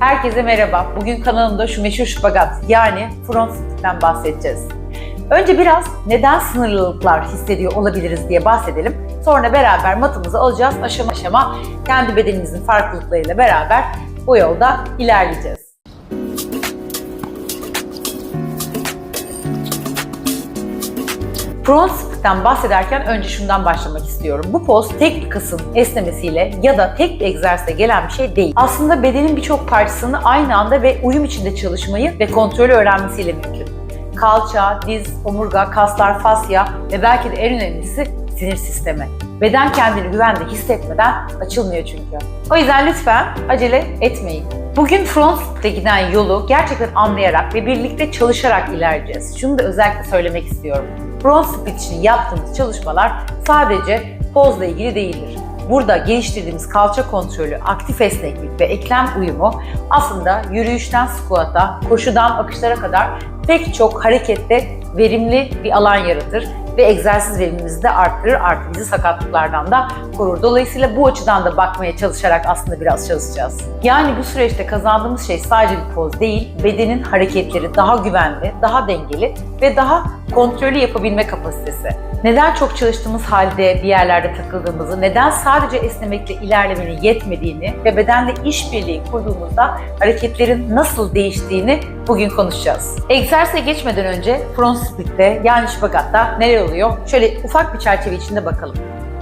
Herkese merhaba. Bugün kanalımda şu meşhur şpagat yani front split'ten bahsedeceğiz. Önce biraz neden sınırlılıklar hissediyor olabiliriz diye bahsedelim. Sonra beraber matımızı alacağız. Aşama aşama kendi bedenimizin farklılıklarıyla beraber bu yolda ilerleyeceğiz. Front split'ten bahsederken önce şundan başlamak istiyorum. Bu poz tek bir kasın esnemesiyle ya da tek bir egzersizle gelen bir şey değil. Aslında bedenin birçok parçasını aynı anda ve uyum içinde çalışmayı ve kontrolü öğrenmesiyle mümkün. Kalça, diz, omurga, kaslar, fasya ve belki de en önemlisi sinir sistemi. Beden kendini güvende hissetmeden açılmıyor çünkü. O yüzden lütfen acele etmeyin. Bugün front split'e giden yolu gerçekten anlayarak ve birlikte çalışarak ilerleyeceğiz. Şunu da özellikle söylemek istiyorum. Front split için yaptığımız çalışmalar sadece pozla ilgili değildir. Burada geliştirdiğimiz kalça kontrolü, aktif esneklik ve eklem uyumu aslında yürüyüşten squat'a, koşudan akışlara kadar pek çok harekette verimli bir alan yaratır ve egzersiz verimimizi de arttırır, artı sakatlıklardan da korur. Dolayısıyla bu açıdan da bakmaya çalışarak aslında biraz çalışacağız. Yani bu süreçte kazandığımız şey sadece bir poz değil, bedenin hareketleri daha güvenli, daha dengeli ve daha kontrollü yapabilme kapasitesi. Neden çok çalıştığımız halde bir yerlerde takıldığımızı, neden sadece esnemekle ilerlemenin yetmediğini ve bedenle işbirliği kurduğumuzda hareketlerin nasıl değiştiğini bugün konuşacağız. Egzersize geçmeden önce front split'te yani şpagatta neler oluyor? Şöyle ufak bir çerçeve içinde bakalım.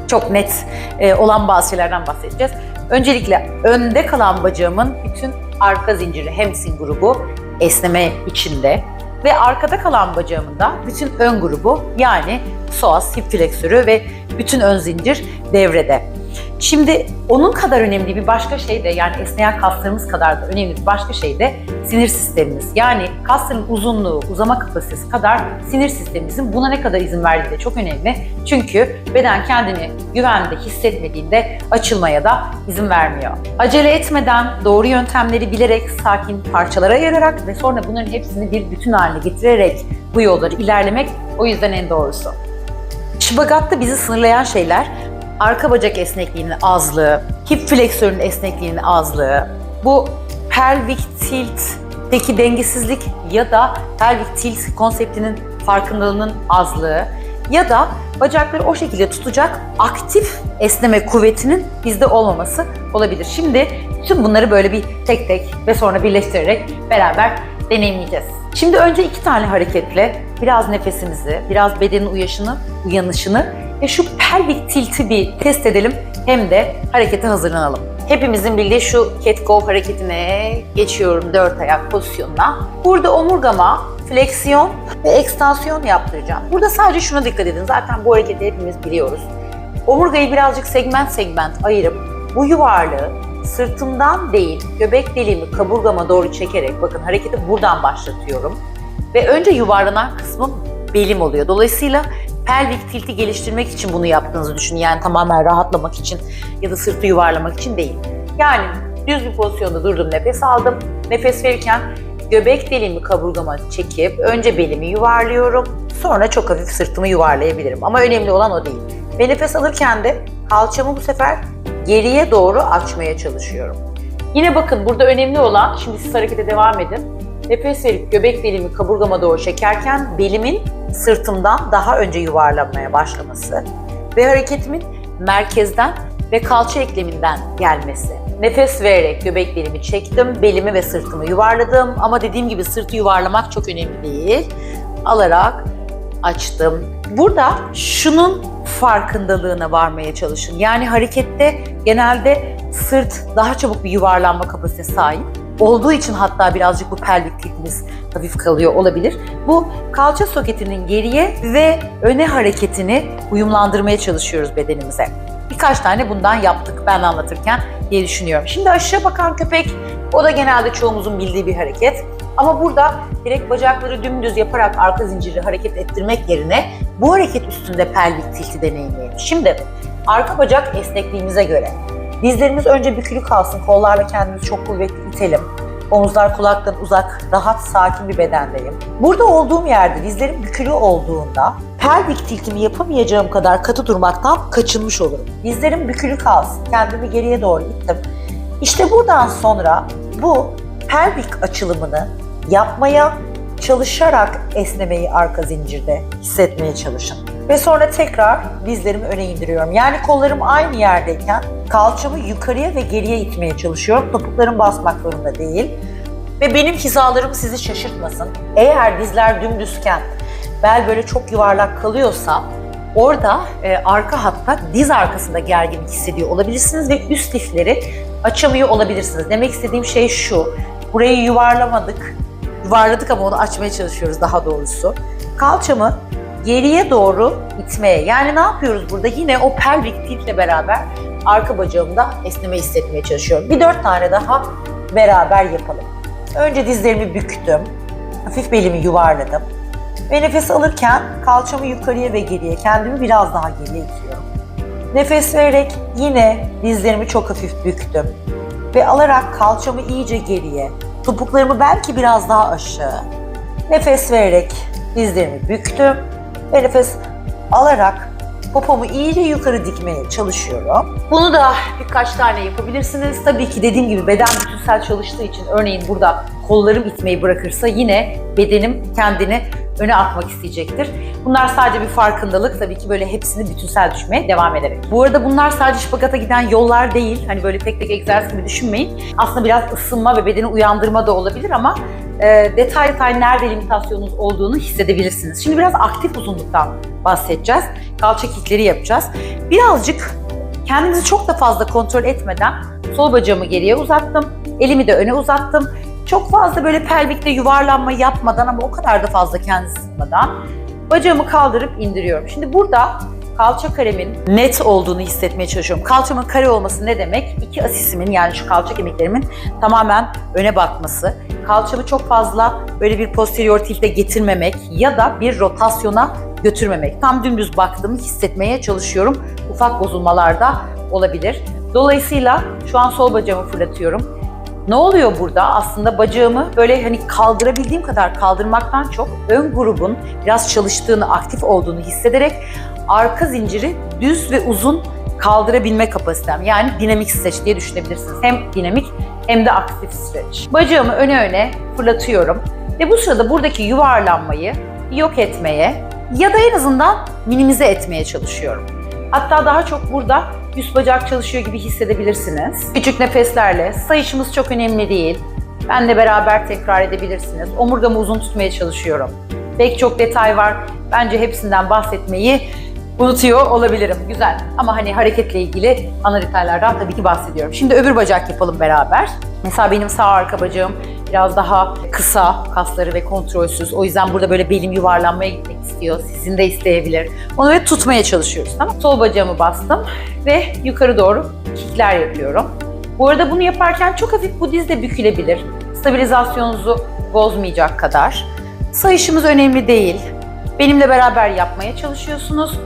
Çok net e, olan bazı şeylerden bahsedeceğiz. Öncelikle önde kalan bacağımın bütün arka zinciri hamstring grubu esneme içinde ve arkada kalan bacağımın bütün ön grubu yani psoas, hip fleksörü ve bütün ön zincir devrede. Şimdi onun kadar önemli bir başka şey de yani esneyen kaslarımız kadar da önemli bir başka şey de sinir sistemimiz. Yani kasların uzunluğu, uzama kapasitesi kadar sinir sistemimizin buna ne kadar izin verdiği de çok önemli. Çünkü beden kendini güvende hissetmediğinde açılmaya da izin vermiyor. Acele etmeden doğru yöntemleri bilerek sakin parçalara ayırarak ve sonra bunların hepsini bir bütün haline getirerek bu yolları ilerlemek o yüzden en doğrusu. Şpagatta bizi sınırlayan şeyler arka bacak esnekliğinin azlığı, hip fleksörünün esnekliğinin azlığı, bu pelvic tilt'teki dengesizlik ya da pelvic tilt konseptinin farkındalığının azlığı ya da bacakları o şekilde tutacak aktif esneme kuvvetinin bizde olmaması olabilir. Şimdi tüm bunları böyle bir tek tek ve sonra birleştirerek beraber deneyimleyeceğiz. Şimdi önce iki tane hareketle biraz nefesimizi, biraz bedenin uyuşunu, uyanışını ve şu pelvik tilti bir test edelim hem de harekete hazırlanalım. Hepimizin bildiği şu cat go hareketine geçiyorum dört ayak pozisyonuna. Burada omurgama fleksiyon ve ekstansiyon yaptıracağım. Burada sadece şuna dikkat edin. Zaten bu hareketi hepimiz biliyoruz. Omurgayı birazcık segment segment ayırıp bu yuvarlığı sırtımdan değil göbek deliğimi kaburgama doğru çekerek bakın hareketi buradan başlatıyorum. Ve önce yuvarlanan kısmım belim oluyor. Dolayısıyla pelvik tilti geliştirmek için bunu yaptığınızı düşünün. Yani tamamen rahatlamak için ya da sırtı yuvarlamak için değil. Yani düz bir pozisyonda durdum, nefes aldım. Nefes verirken göbek deliğimi kaburgama çekip önce belimi yuvarlıyorum. Sonra çok hafif sırtımı yuvarlayabilirim. Ama önemli olan o değil. Ve nefes alırken de kalçamı bu sefer geriye doğru açmaya çalışıyorum. Yine bakın burada önemli olan, şimdi siz harekete devam edin. Nefes verip göbek deliğimi kaburgama doğru çekerken belimin sırtımdan daha önce yuvarlanmaya başlaması ve hareketimin merkezden ve kalça ekleminden gelmesi. Nefes vererek göbek deliğimi çektim, belimi ve sırtımı yuvarladım ama dediğim gibi sırtı yuvarlamak çok önemli değil. Alarak açtım. Burada şunun farkındalığına varmaya çalışın. Yani harekette genelde sırt daha çabuk bir yuvarlanma kapasitesi sahip olduğu için hatta birazcık bu pelvik tiltimiz hafif kalıyor olabilir. Bu kalça soketinin geriye ve öne hareketini uyumlandırmaya çalışıyoruz bedenimize. Birkaç tane bundan yaptık ben anlatırken diye düşünüyorum. Şimdi aşağı bakan köpek o da genelde çoğumuzun bildiği bir hareket. Ama burada direkt bacakları dümdüz yaparak arka zinciri hareket ettirmek yerine bu hareket üstünde pelvik tilti deneyimleyelim. Şimdi arka bacak esnekliğimize göre Dizlerimiz önce bükülü kalsın, kollarla kendimizi çok kuvvetli itelim. Omuzlar kulaktan uzak, rahat, sakin bir bedendeyim. Burada olduğum yerde dizlerim bükülü olduğunda pelvik tiltimi yapamayacağım kadar katı durmaktan kaçınmış olurum. Dizlerim bükülü kalsın, kendimi geriye doğru ittim. İşte buradan sonra bu pelvik açılımını yapmaya çalışarak esnemeyi arka zincirde hissetmeye çalışın. Ve sonra tekrar dizlerimi öne indiriyorum. Yani kollarım aynı yerdeyken kalçamı yukarıya ve geriye itmeye çalışıyorum. Topuklarım basmak zorunda değil. Ve benim hizalarım sizi şaşırtmasın. Eğer dizler dümdüzken bel böyle çok yuvarlak kalıyorsa orada e, arka hatta diz arkasında gerginlik hissediyor olabilirsiniz ve üst lifleri açamıyor olabilirsiniz. Demek istediğim şey şu. Burayı yuvarlamadık. Yuvarladık ama onu açmaya çalışıyoruz daha doğrusu. Kalçamı geriye doğru itmeye. Yani ne yapıyoruz burada? Yine o pelvik tiltle beraber arka bacağımda esneme hissetmeye çalışıyorum. Bir dört tane daha beraber yapalım. Önce dizlerimi büktüm. Hafif belimi yuvarladım. Ve nefes alırken kalçamı yukarıya ve geriye, kendimi biraz daha geriye itiyorum. Nefes vererek yine dizlerimi çok hafif büktüm. Ve alarak kalçamı iyice geriye, topuklarımı belki biraz daha aşağı. Nefes vererek dizlerimi büktüm ve nefes alarak popomu iyice yukarı dikmeye çalışıyorum. Bunu da birkaç tane yapabilirsiniz. Tabii ki dediğim gibi beden bütünsel çalıştığı için örneğin burada kollarım itmeyi bırakırsa yine bedenim kendini öne atmak isteyecektir. Bunlar sadece bir farkındalık. Tabii ki böyle hepsini bütünsel düşmeye devam ederek. Bu arada bunlar sadece şapakata giden yollar değil. Hani böyle tek tek egzersiz gibi düşünmeyin. Aslında biraz ısınma ve bedeni uyandırma da olabilir ama e, detay detay nerede limitasyonunuz olduğunu hissedebilirsiniz. Şimdi biraz aktif uzunluktan bahsedeceğiz. Kalça kickleri yapacağız. Birazcık kendinizi çok da fazla kontrol etmeden sol bacağımı geriye uzattım. Elimi de öne uzattım. Çok fazla böyle pelvikte yuvarlanma yapmadan ama o kadar da fazla kendinizi sıkmadan bacağımı kaldırıp indiriyorum. Şimdi burada kalça karemin net olduğunu hissetmeye çalışıyorum. Kalçamın kare olması ne demek? İki asisimin yani şu kalça kemiklerimin tamamen öne bakması. Kalçamı çok fazla böyle bir posterior tilte getirmemek ya da bir rotasyona götürmemek. Tam dümdüz baktığımı hissetmeye çalışıyorum. Ufak bozulmalarda olabilir. Dolayısıyla şu an sol bacağımı fırlatıyorum. Ne oluyor burada? Aslında bacağımı böyle hani kaldırabildiğim kadar kaldırmaktan çok ön grubun biraz çalıştığını, aktif olduğunu hissederek arka zinciri düz ve uzun kaldırabilme kapasitem. Yani dinamik streç diye düşünebilirsiniz. Hem dinamik hem de aktif streç. Bacağımı öne öne fırlatıyorum ve bu sırada buradaki yuvarlanmayı yok etmeye ya da en azından minimize etmeye çalışıyorum. Hatta daha çok burada üst bacak çalışıyor gibi hissedebilirsiniz. Küçük nefeslerle, sayışımız çok önemli değil. Benle beraber tekrar edebilirsiniz. Omurgamı uzun tutmaya çalışıyorum. Pek çok detay var. Bence hepsinden bahsetmeyi unutuyor olabilirim. Güzel. Ama hani hareketle ilgili ana detaylardan tabii ki bahsediyorum. Şimdi öbür bacak yapalım beraber. Mesela benim sağ arka bacağım biraz daha kısa kasları ve kontrolsüz. O yüzden burada böyle belim yuvarlanmaya gitmek istiyor. Sizin de isteyebilir. Onu ve tutmaya çalışıyoruz. Tamam. Sol bacağımı bastım ve yukarı doğru kikler yapıyorum. Bu arada bunu yaparken çok hafif bu diz de bükülebilir. Stabilizasyonunuzu bozmayacak kadar. Sayışımız önemli değil. Benimle beraber yapmaya çalışıyorsunuz.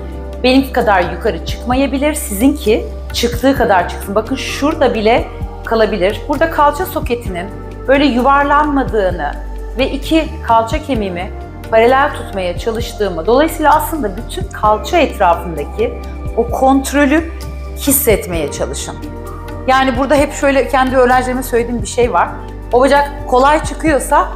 Benimki kadar yukarı çıkmayabilir. Sizinki çıktığı kadar çıksın. Bakın şurada bile kalabilir. Burada kalça soketinin böyle yuvarlanmadığını ve iki kalça kemiğimi paralel tutmaya çalıştığımı, dolayısıyla aslında bütün kalça etrafındaki o kontrolü hissetmeye çalışın. Yani burada hep şöyle kendi öğrencilerime söylediğim bir şey var. O bacak kolay çıkıyorsa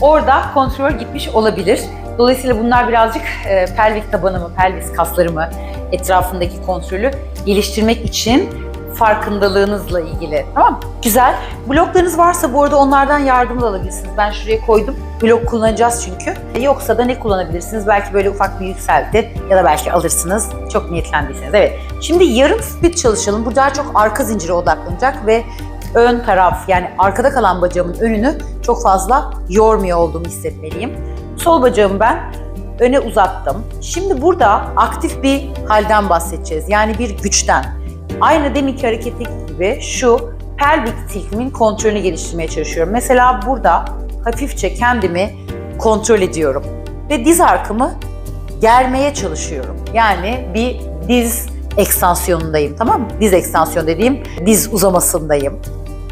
orada kontrol gitmiş olabilir. Dolayısıyla bunlar birazcık e, pelvik tabanımı, pelvis kaslarımı, etrafındaki kontrolü geliştirmek için farkındalığınızla ilgili. Tamam mı? Güzel. Bloklarınız varsa bu arada onlardan yardım da alabilirsiniz. Ben şuraya koydum. Blok kullanacağız çünkü. E, Yoksa da ne kullanabilirsiniz? Belki böyle ufak bir yükselti ya da belki alırsınız. Çok niyetlendiyseniz. Evet. Şimdi yarım split çalışalım. Bu daha çok arka zincire odaklanacak ve ön taraf yani arkada kalan bacağımın önünü çok fazla yormuyor olduğumu hissetmeliyim. Sol bacağımı ben öne uzattım. Şimdi burada aktif bir halden bahsedeceğiz. Yani bir güçten. Aynı deminki hareketteki gibi şu pelvik tiltimin kontrolünü geliştirmeye çalışıyorum. Mesela burada hafifçe kendimi kontrol ediyorum. Ve diz arkamı germeye çalışıyorum. Yani bir diz ekstansiyonundayım tamam mı? Diz ekstansiyon dediğim diz uzamasındayım.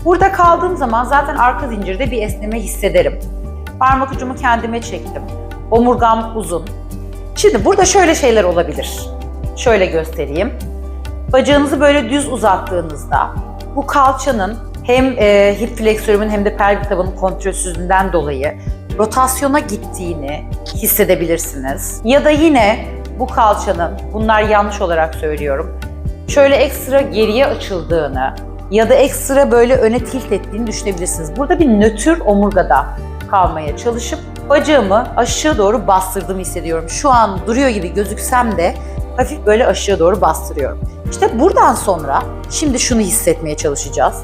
Burada kaldığım zaman zaten arka zincirde bir esneme hissederim. Parmak ucumu kendime çektim. Omurgam uzun. Şimdi burada şöyle şeyler olabilir. Şöyle göstereyim. Bacağınızı böyle düz uzattığınızda bu kalçanın hem e, hip fleksörümün hem de pelvik tabanın kontrolsüzlüğünden dolayı rotasyona gittiğini hissedebilirsiniz. Ya da yine bu kalçanın, bunlar yanlış olarak söylüyorum, şöyle ekstra geriye açıldığını ya da ekstra böyle öne tilt ettiğini düşünebilirsiniz. Burada bir nötr omurgada kalmaya çalışıp bacağımı aşağı doğru bastırdığımı hissediyorum. Şu an duruyor gibi gözüksem de hafif böyle aşağı doğru bastırıyorum. İşte buradan sonra şimdi şunu hissetmeye çalışacağız.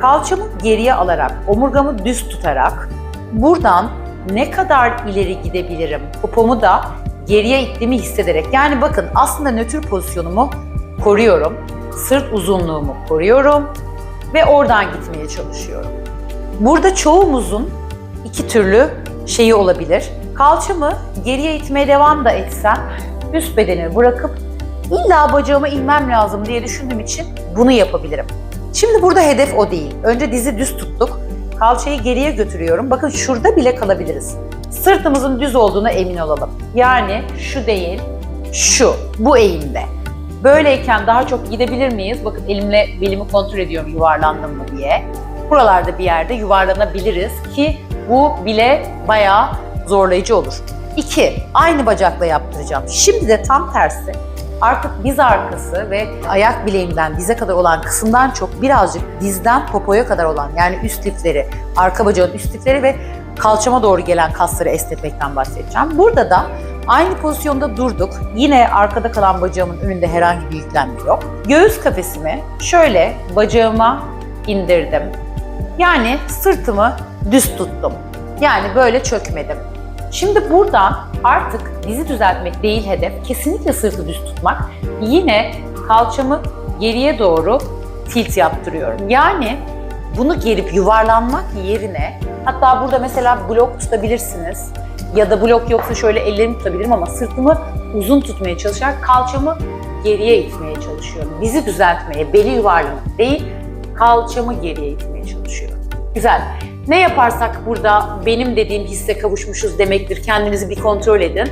Kalçamı geriye alarak, omurgamı düz tutarak buradan ne kadar ileri gidebilirim? Popomu da geriye ittiğimi hissederek. Yani bakın aslında nötr pozisyonumu koruyorum. Sırt uzunluğumu koruyorum ve oradan gitmeye çalışıyorum. Burada çoğumuzun iki türlü şeyi olabilir. Kalçamı geriye itmeye devam da etsem üst bedenimi bırakıp illa bacağıma inmem lazım diye düşündüğüm için bunu yapabilirim. Şimdi burada hedef o değil. Önce dizi düz tuttuk. Kalçayı geriye götürüyorum. Bakın şurada bile kalabiliriz. Sırtımızın düz olduğuna emin olalım. Yani şu değil, şu, bu eğimde. Böyleyken daha çok gidebilir miyiz? Bakın elimle belimi kontrol ediyorum yuvarlandım mı diye. Buralarda bir yerde yuvarlanabiliriz ki bu bile bayağı zorlayıcı olur. İki, aynı bacakla yaptıracağım. Şimdi de tam tersi. Artık diz arkası ve ayak bileğimden dize kadar olan kısımdan çok birazcık dizden popoya kadar olan yani üst lifleri, arka bacağın üst lifleri ve kalçama doğru gelen kasları esnetmekten bahsedeceğim. Burada da aynı pozisyonda durduk. Yine arkada kalan bacağımın önünde herhangi bir yüklenme yok. Göğüs kafesimi şöyle bacağıma indirdim. Yani sırtımı düz tuttum. Yani böyle çökmedim. Şimdi buradan artık dizi düzeltmek değil hedef, kesinlikle sırtı düz tutmak. Yine kalçamı geriye doğru tilt yaptırıyorum. Yani bunu gerip yuvarlanmak yerine, hatta burada mesela blok tutabilirsiniz. Ya da blok yoksa şöyle ellerimi tutabilirim ama sırtımı uzun tutmaya çalışarak kalçamı geriye itmeye çalışıyorum. Dizi düzeltmeye, beli yuvarlamak değil, kalçamı geriye itmeye çalışıyorum. Güzel. Ne yaparsak burada benim dediğim hisse kavuşmuşuz demektir. Kendinizi bir kontrol edin.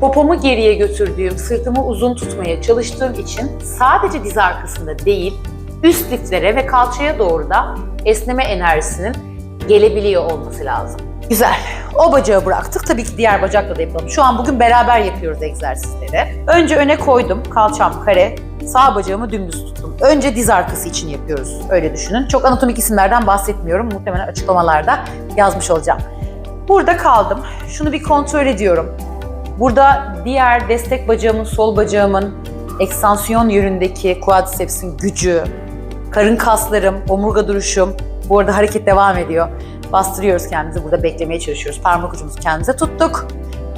Popomu geriye götürdüğüm, sırtımı uzun tutmaya çalıştığım için sadece diz arkasında değil, üst liflere ve kalçaya doğru da esneme enerjisinin gelebiliyor olması lazım. Güzel. O bacağı bıraktık. Tabii ki diğer bacakla da yapalım. Şu an bugün beraber yapıyoruz egzersizleri. Önce öne koydum. Kalçam kare. Sağ bacağımı dümdüz tuttum. Önce diz arkası için yapıyoruz. Öyle düşünün. Çok anatomik isimlerden bahsetmiyorum. Muhtemelen açıklamalarda yazmış olacağım. Burada kaldım. Şunu bir kontrol ediyorum. Burada diğer destek bacağımın, sol bacağımın ekstansiyon yönündeki quadriceps'in gücü, karın kaslarım, omurga duruşum. Bu arada hareket devam ediyor. Bastırıyoruz kendimizi. Burada beklemeye çalışıyoruz. Parmak ucumuzu kendimize tuttuk.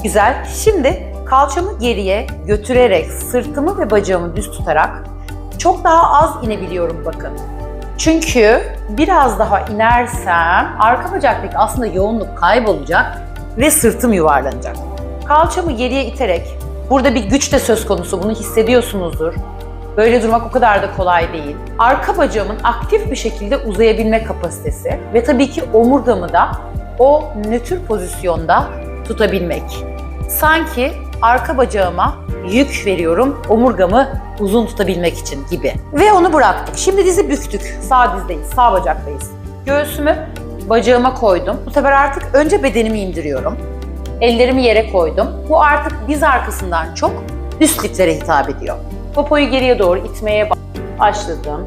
Güzel. Şimdi kalçamı geriye götürerek sırtımı ve bacağımı düz tutarak çok daha az inebiliyorum bakın. Çünkü biraz daha inersem arka bacaktaki aslında yoğunluk kaybolacak ve sırtım yuvarlanacak. Kalçamı geriye iterek, burada bir güç de söz konusu bunu hissediyorsunuzdur. Böyle durmak o kadar da kolay değil. Arka bacağımın aktif bir şekilde uzayabilme kapasitesi ve tabii ki omurgamı da o nötr pozisyonda tutabilmek. Sanki arka bacağıma yük veriyorum omurgamı uzun tutabilmek için gibi. Ve onu bıraktık. Şimdi dizi büktük. Sağ dizdeyiz, sağ bacaktayız. Göğsümü bacağıma koydum. Bu sefer artık önce bedenimi indiriyorum. Ellerimi yere koydum. Bu artık diz arkasından çok üst liflere hitap ediyor. Popoyu geriye doğru itmeye başladım.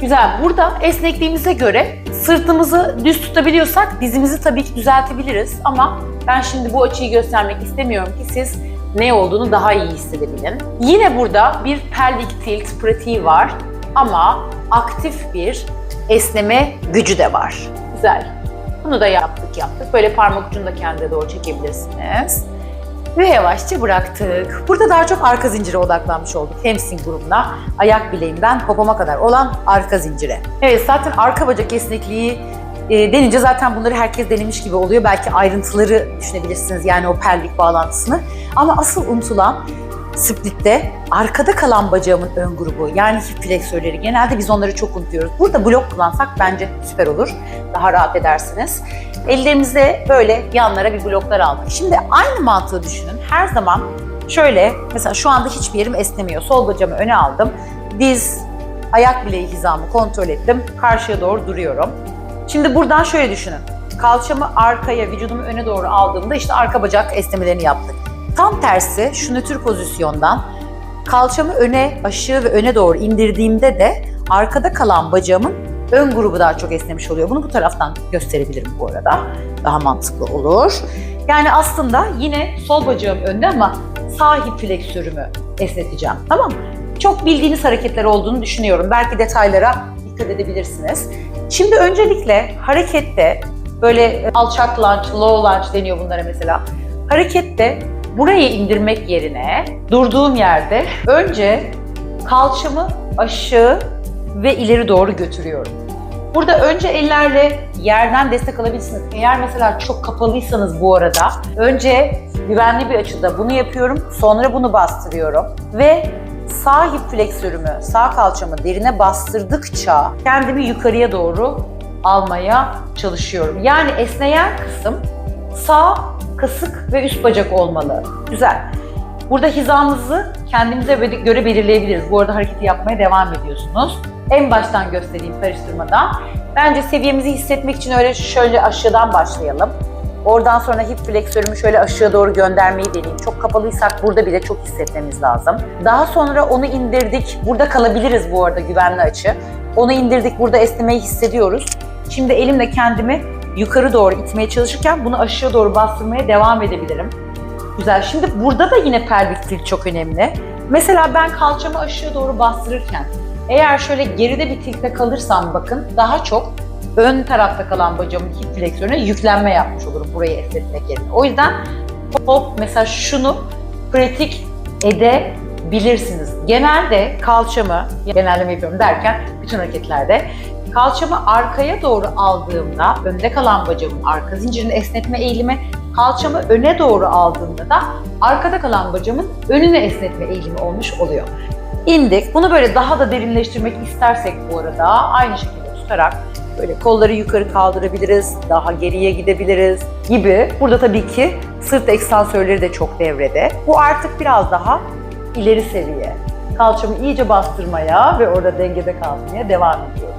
Güzel. Burada esnekliğimize göre sırtımızı düz tutabiliyorsak dizimizi tabii ki düzeltebiliriz ama ben şimdi bu açıyı göstermek istemiyorum ki siz ne olduğunu daha iyi hissedebilin. Yine burada bir pelvic tilt pratiği var ama aktif bir esneme gücü de var. Güzel. Bunu da yaptık yaptık. Böyle parmak ucunu da kendine doğru çekebilirsiniz. Ve yavaşça bıraktık. Burada daha çok arka zincire odaklanmış olduk. Hamstring grubuna, ayak bileğimden popoma kadar olan arka zincire. Evet zaten arka bacak esnekliği e, denince zaten bunları herkes denemiş gibi oluyor. Belki ayrıntıları düşünebilirsiniz yani o pelvik bağlantısını. Ama asıl unutulan splitte arkada kalan bacağımın ön grubu yani hip fleksörleri genelde biz onları çok unutuyoruz. Burada blok kullansak bence süper olur. Daha rahat edersiniz. Ellerimizde böyle yanlara bir bloklar aldık. Şimdi aynı mantığı düşünün. Her zaman şöyle mesela şu anda hiçbir yerim esnemiyor. Sol bacağımı öne aldım. Diz Ayak bileği hizamı kontrol ettim. Karşıya doğru duruyorum. Şimdi buradan şöyle düşünün. Kalçamı arkaya, vücudumu öne doğru aldığımda işte arka bacak esnemelerini yaptık. Tam tersi şu nötr pozisyondan kalçamı öne, aşağı ve öne doğru indirdiğimde de arkada kalan bacağımın ön grubu daha çok esnemiş oluyor. Bunu bu taraftan gösterebilirim bu arada. Daha mantıklı olur. Yani aslında yine sol bacağım önde ama sağ hip fleksörümü esneteceğim. Tamam mı? Çok bildiğiniz hareketler olduğunu düşünüyorum. Belki detaylara dikkat edebilirsiniz. Şimdi öncelikle harekette böyle alçak lunge, low lunge deniyor bunlara mesela. Harekette burayı indirmek yerine durduğum yerde önce kalçamı aşağı ve ileri doğru götürüyorum. Burada önce ellerle yerden destek alabilirsiniz. Eğer mesela çok kapalıysanız bu arada önce güvenli bir açıda bunu yapıyorum. Sonra bunu bastırıyorum ve sağ hip fleksörümü, sağ kalçamı derine bastırdıkça kendimi yukarıya doğru almaya çalışıyorum. Yani esneyen kısım sağ kasık ve üst bacak olmalı. Güzel. Burada hizamızı kendimize göre belirleyebiliriz. Bu arada hareketi yapmaya devam ediyorsunuz. En baştan göstereyim karıştırmadan. Bence seviyemizi hissetmek için öyle şöyle aşağıdan başlayalım. Oradan sonra hip fleksörümü şöyle aşağı doğru göndermeyi deneyeyim. Çok kapalıysak burada bile çok hissetmemiz lazım. Daha sonra onu indirdik. Burada kalabiliriz bu arada güvenli açı. Onu indirdik. Burada esnemeyi hissediyoruz. Şimdi elimle kendimi yukarı doğru itmeye çalışırken bunu aşağı doğru bastırmaya devam edebilirim. Güzel. Şimdi burada da yine pelvik tilt çok önemli. Mesela ben kalçamı aşağı doğru bastırırken eğer şöyle geride bir tiltte kalırsam bakın daha çok ön tarafta kalan bacağımın hip fleksörüne yüklenme yapmış olurum burayı esnetmek yerine. O yüzden hop mesela şunu pratik edebilirsiniz. Genelde kalçamı, genelleme yapıyorum derken bütün hareketlerde kalçamı arkaya doğru aldığımda önde kalan bacağımın arka zincirini esnetme eğilimi, kalçamı öne doğru aldığımda da arkada kalan bacağımın önüne esnetme eğilimi olmuş oluyor. İndik. Bunu böyle daha da derinleştirmek istersek bu arada aynı şekilde tutarak böyle kolları yukarı kaldırabiliriz, daha geriye gidebiliriz gibi. Burada tabii ki sırt ekstansörleri de çok devrede. Bu artık biraz daha ileri seviye. Kalçamı iyice bastırmaya ve orada dengede kalmaya devam ediyorum.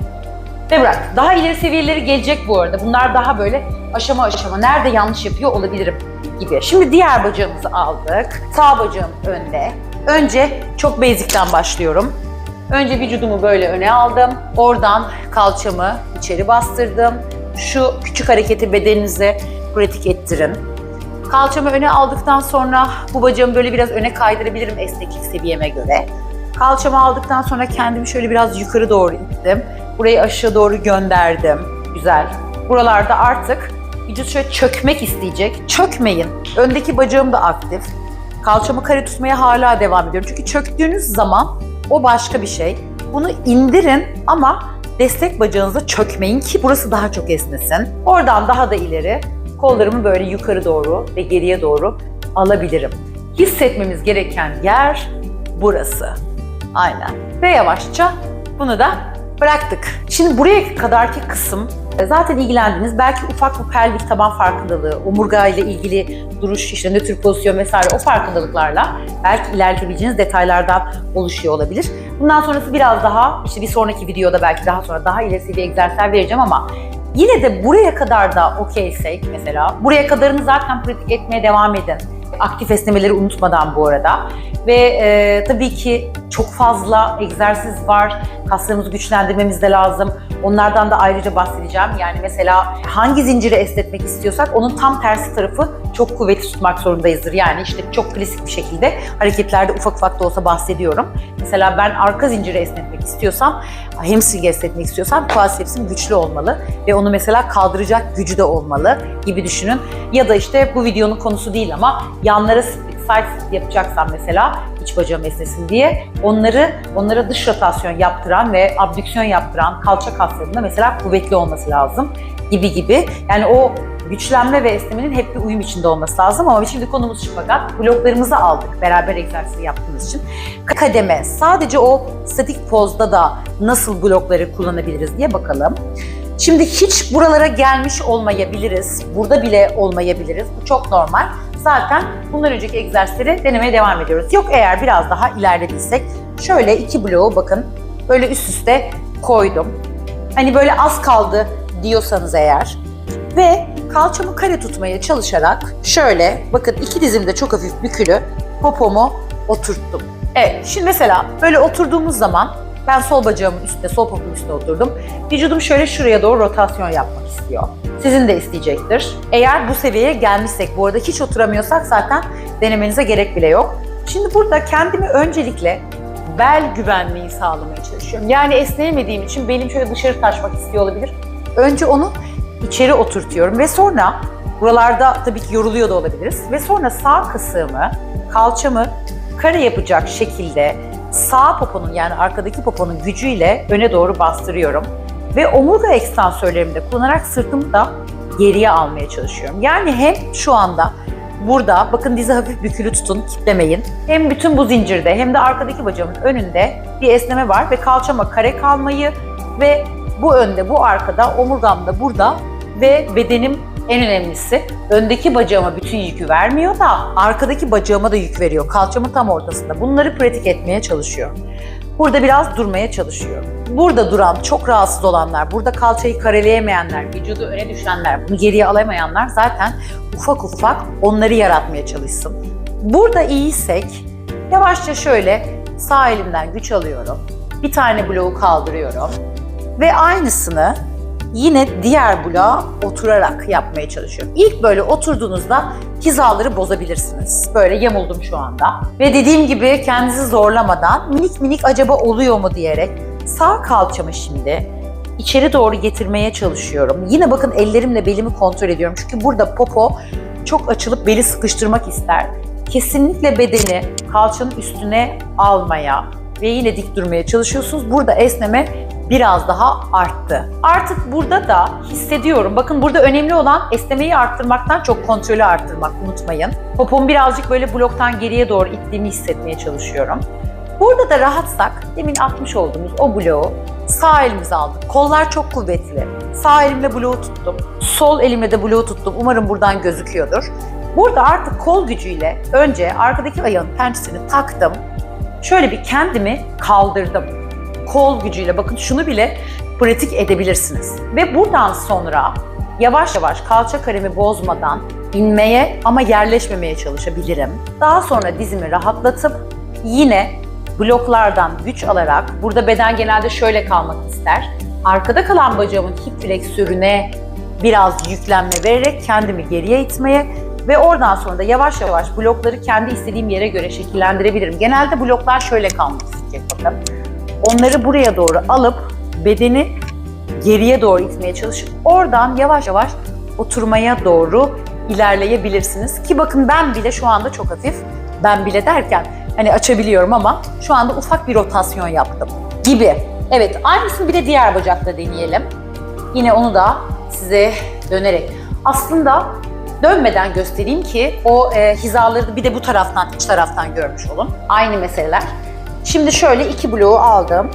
Ve bırak. Daha ileri seviyeleri gelecek bu arada. Bunlar daha böyle aşama aşama. Nerede yanlış yapıyor olabilirim gibi. Şimdi diğer bacağımızı aldık. Sağ bacağım önde. Önce çok basic'ten başlıyorum. Önce vücudumu böyle öne aldım. Oradan kalçamı içeri bastırdım. Şu küçük hareketi bedeninize pratik ettirin. Kalçamı öne aldıktan sonra bu bacağımı böyle biraz öne kaydırabilirim esneklik seviyeme göre. Kalçamı aldıktan sonra kendimi şöyle biraz yukarı doğru ittim. Burayı aşağı doğru gönderdim. Güzel. Buralarda artık vücut şöyle çökmek isteyecek. Çökmeyin. Öndeki bacağım da aktif. Kalçamı kare tutmaya hala devam ediyorum. Çünkü çöktüğünüz zaman o başka bir şey. Bunu indirin ama destek bacağınıza çökmeyin ki burası daha çok esnesin. Oradan daha da ileri kollarımı böyle yukarı doğru ve geriye doğru alabilirim. Hissetmemiz gereken yer burası. Aynen. Ve yavaşça bunu da bıraktık. Şimdi buraya kadarki kısım zaten ilgilendiğiniz belki ufak bir pelvik taban farkındalığı, omurga ile ilgili duruş, işte nötr pozisyon vesaire o farkındalıklarla belki ilerletebileceğiniz detaylardan oluşuyor olabilir. Bundan sonrası biraz daha işte bir sonraki videoda belki daha sonra daha ileri seviye egzersizler vereceğim ama yine de buraya kadar da okeysek mesela buraya kadarını zaten pratik etmeye devam edin. Aktif esnemeleri unutmadan bu arada. Ve e, tabii ki çok fazla egzersiz var. Kaslarımızı güçlendirmemiz de lazım. Onlardan da ayrıca bahsedeceğim. Yani mesela hangi zinciri esnetmek istiyorsak onun tam tersi tarafı çok kuvvetli tutmak zorundayızdır. Yani işte çok klasik bir şekilde hareketlerde ufak ufak da olsa bahsediyorum. Mesela ben arka zinciri esnetmek istiyorsam, hamstring esnetmek istiyorsam quadricepsim güçlü olmalı ve onu mesela kaldıracak gücü de olmalı gibi düşünün. Ya da işte bu videonun konusu değil ama yanlara side yapacaksam mesela iç bacağım esnesin diye onları onlara dış rotasyon yaptıran ve abdüksiyon yaptıran kalça kaslarında mesela kuvvetli olması lazım gibi gibi. Yani o güçlenme ve esnemenin hep bir uyum içinde olması lazım ama şimdi konumuz şu fakat bloklarımızı aldık beraber egzersiz yaptığımız için. Kademe sadece o statik pozda da nasıl blokları kullanabiliriz diye bakalım. Şimdi hiç buralara gelmiş olmayabiliriz. Burada bile olmayabiliriz. Bu çok normal. Zaten bundan önceki egzersizleri denemeye devam ediyoruz. Yok eğer biraz daha ilerlediysek şöyle iki bloğu bakın böyle üst üste koydum. Hani böyle az kaldı diyorsanız eğer. Ve kalçamı kare tutmaya çalışarak şöyle bakın iki dizim de çok hafif bükülü popomu oturttum. Evet şimdi mesela böyle oturduğumuz zaman ben sol bacağımın üstüne, sol popomun üstüne oturdum. Vücudum şöyle şuraya doğru rotasyon yapmak istiyor. Sizin de isteyecektir. Eğer bu seviyeye gelmişsek, bu arada hiç oturamıyorsak zaten denemenize gerek bile yok. Şimdi burada kendimi öncelikle bel güvenliği sağlamaya çalışıyorum. Yani esneyemediğim için belim şöyle dışarı taşmak istiyor olabilir. Önce onu içeri oturtuyorum ve sonra buralarda tabii ki yoruluyor da olabiliriz. Ve sonra sağ kısığımı, kalçamı kare yapacak şekilde sağ poponun yani arkadaki poponun gücüyle öne doğru bastırıyorum. Ve omurga ekstansörlerimi de kullanarak sırtımı da geriye almaya çalışıyorum. Yani hem şu anda burada bakın dizi hafif bükülü tutun, kitlemeyin. Hem bütün bu zincirde hem de arkadaki bacağımın önünde bir esneme var ve kalçama kare kalmayı ve bu önde, bu arkada, omurgam da burada ve bedenim en önemlisi öndeki bacağıma bütün yükü vermiyor da arkadaki bacağıma da yük veriyor. Kalçamın tam ortasında. Bunları pratik etmeye çalışıyorum. Burada biraz durmaya çalışıyorum. Burada duran, çok rahatsız olanlar, burada kalçayı kareleyemeyenler, vücudu öne düşenler, bunu geriye alamayanlar zaten ufak ufak onları yaratmaya çalışsın. Burada iyiysek yavaşça şöyle sağ elimden güç alıyorum. Bir tane bloğu kaldırıyorum. Ve aynısını yine diğer bloğa oturarak yapmaya çalışıyorum. İlk böyle oturduğunuzda hizaları bozabilirsiniz. Böyle yamuldum şu anda. Ve dediğim gibi kendinizi zorlamadan minik minik acaba oluyor mu diyerek sağ kalçamı şimdi içeri doğru getirmeye çalışıyorum. Yine bakın ellerimle belimi kontrol ediyorum. Çünkü burada popo çok açılıp beli sıkıştırmak ister. Kesinlikle bedeni kalçanın üstüne almaya ve yine dik durmaya çalışıyorsunuz. Burada esneme biraz daha arttı. Artık burada da hissediyorum. Bakın burada önemli olan esnemeyi arttırmaktan çok kontrolü arttırmak unutmayın. Popomu birazcık böyle bloktan geriye doğru ittiğimi hissetmeye çalışıyorum. Burada da rahatsak demin atmış olduğumuz o bloğu sağ elimize aldık. Kollar çok kuvvetli. Sağ elimle bloğu tuttum. Sol elimle de bloğu tuttum. Umarım buradan gözüküyordur. Burada artık kol gücüyle önce arkadaki ayağın pençesini taktım. Şöyle bir kendimi kaldırdım kol gücüyle bakın şunu bile pratik edebilirsiniz. Ve buradan sonra yavaş yavaş kalça karemi bozmadan inmeye ama yerleşmemeye çalışabilirim. Daha sonra dizimi rahatlatıp yine bloklardan güç alarak burada beden genelde şöyle kalmak ister. Arkada kalan bacağımın hip fleksörüne biraz yüklenme vererek kendimi geriye itmeye ve oradan sonra da yavaş yavaş blokları kendi istediğim yere göre şekillendirebilirim. Genelde bloklar şöyle kalmak isteyecek bakın. Onları buraya doğru alıp bedeni geriye doğru itmeye çalışıp oradan yavaş yavaş oturmaya doğru ilerleyebilirsiniz. Ki bakın ben bile şu anda çok hafif, ben bile derken hani açabiliyorum ama şu anda ufak bir rotasyon yaptım gibi. Evet aynısını bir de diğer bacakta deneyelim. Yine onu da size dönerek. Aslında dönmeden göstereyim ki o e, hizaları bir de bu taraftan, iç taraftan görmüş olun. Aynı meseleler. Şimdi şöyle iki bloğu aldım.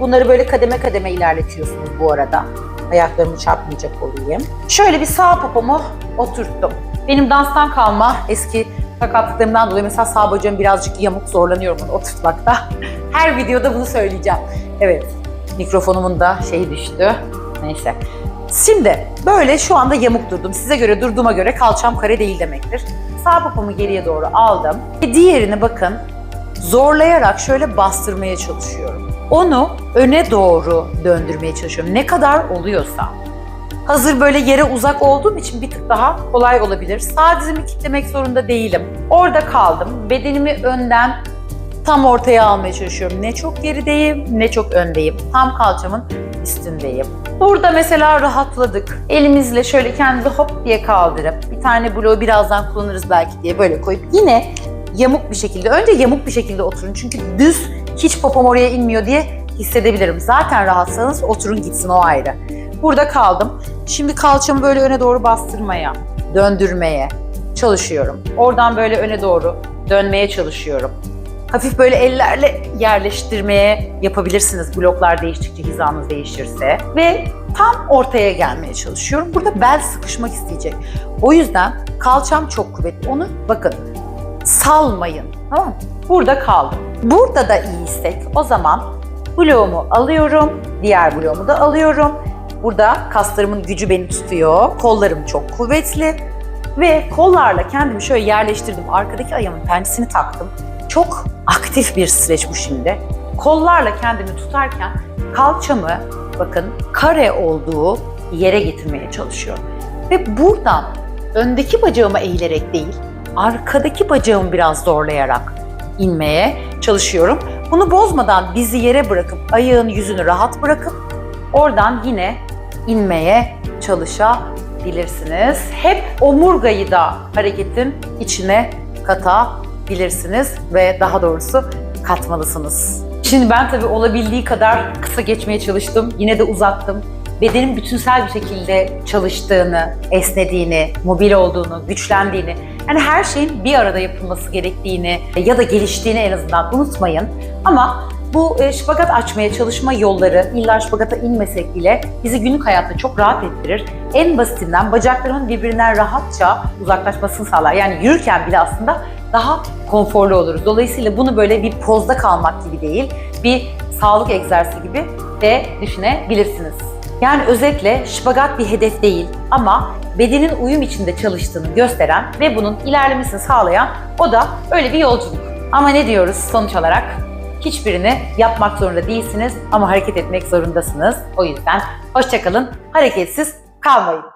Bunları böyle kademe kademe ilerletiyorsunuz bu arada. Ayaklarımı çarpmayacak olayım. Şöyle bir sağ popomu oturttum. Benim danstan kalma eski sakatlıklarımdan dolayı mesela sağ bacağım birazcık yamuk zorlanıyorum bunu oturtmakta. Her videoda bunu söyleyeceğim. Evet, mikrofonumun da şeyi düştü. Neyse. Şimdi böyle şu anda yamuk durdum. Size göre durduğuma göre kalçam kare değil demektir. Sağ popomu geriye doğru aldım. Ve diğerini bakın zorlayarak şöyle bastırmaya çalışıyorum. Onu öne doğru döndürmeye çalışıyorum. Ne kadar oluyorsa. Hazır böyle yere uzak olduğum için bir tık daha kolay olabilir. Sağ dizimi kitlemek zorunda değilim. Orada kaldım. Bedenimi önden tam ortaya almaya çalışıyorum. Ne çok gerideyim ne çok öndeyim. Tam kalçamın üstündeyim. Burada mesela rahatladık. Elimizle şöyle kendimizi hop diye kaldırıp bir tane bloğu birazdan kullanırız belki diye böyle koyup yine yamuk bir şekilde, önce yamuk bir şekilde oturun. Çünkü düz hiç popom oraya inmiyor diye hissedebilirim. Zaten rahatsanız oturun gitsin o ayrı. Burada kaldım. Şimdi kalçamı böyle öne doğru bastırmaya, döndürmeye çalışıyorum. Oradan böyle öne doğru dönmeye çalışıyorum. Hafif böyle ellerle yerleştirmeye yapabilirsiniz bloklar değiştikçe hizanız değişirse. Ve tam ortaya gelmeye çalışıyorum. Burada bel sıkışmak isteyecek. O yüzden kalçam çok kuvvetli. Onu bakın salmayın. Tamam mı? Burada kaldım. Burada da iyiysek o zaman Bloğumu alıyorum, diğer bloğumu da alıyorum. Burada kaslarımın gücü beni tutuyor, kollarım çok kuvvetli ve kollarla kendimi şöyle yerleştirdim. Arkadaki ayağımın pençesini taktım. Çok aktif bir streç bu şimdi. Kollarla kendimi tutarken kalçamı bakın kare olduğu yere getirmeye çalışıyorum. Ve buradan öndeki bacağıma eğilerek değil, arkadaki bacağımı biraz zorlayarak inmeye çalışıyorum. Bunu bozmadan bizi yere bırakıp ayağın yüzünü rahat bırakıp oradan yine inmeye çalışabilirsiniz. Hep omurgayı da hareketin içine katabilirsiniz ve daha doğrusu katmalısınız. Şimdi ben tabii olabildiği kadar kısa geçmeye çalıştım. Yine de uzattım. Bedenin bütünsel bir şekilde çalıştığını, esnediğini, mobil olduğunu, güçlendiğini, yani her şeyin bir arada yapılması gerektiğini ya da geliştiğini en azından unutmayın. Ama bu e, şpagat açmaya çalışma yolları illa şpagata inmesek bile bizi günlük hayatta çok rahat ettirir. En basitinden bacaklarımın birbirinden rahatça uzaklaşmasını sağlar. Yani yürürken bile aslında daha konforlu oluruz. Dolayısıyla bunu böyle bir pozda kalmak gibi değil, bir sağlık egzersizi gibi de düşünebilirsiniz. Yani özetle şpagat bir hedef değil ama bedenin uyum içinde çalıştığını gösteren ve bunun ilerlemesini sağlayan o da öyle bir yolculuk. Ama ne diyoruz sonuç olarak? Hiçbirini yapmak zorunda değilsiniz ama hareket etmek zorundasınız. O yüzden hoşçakalın, hareketsiz kalmayın.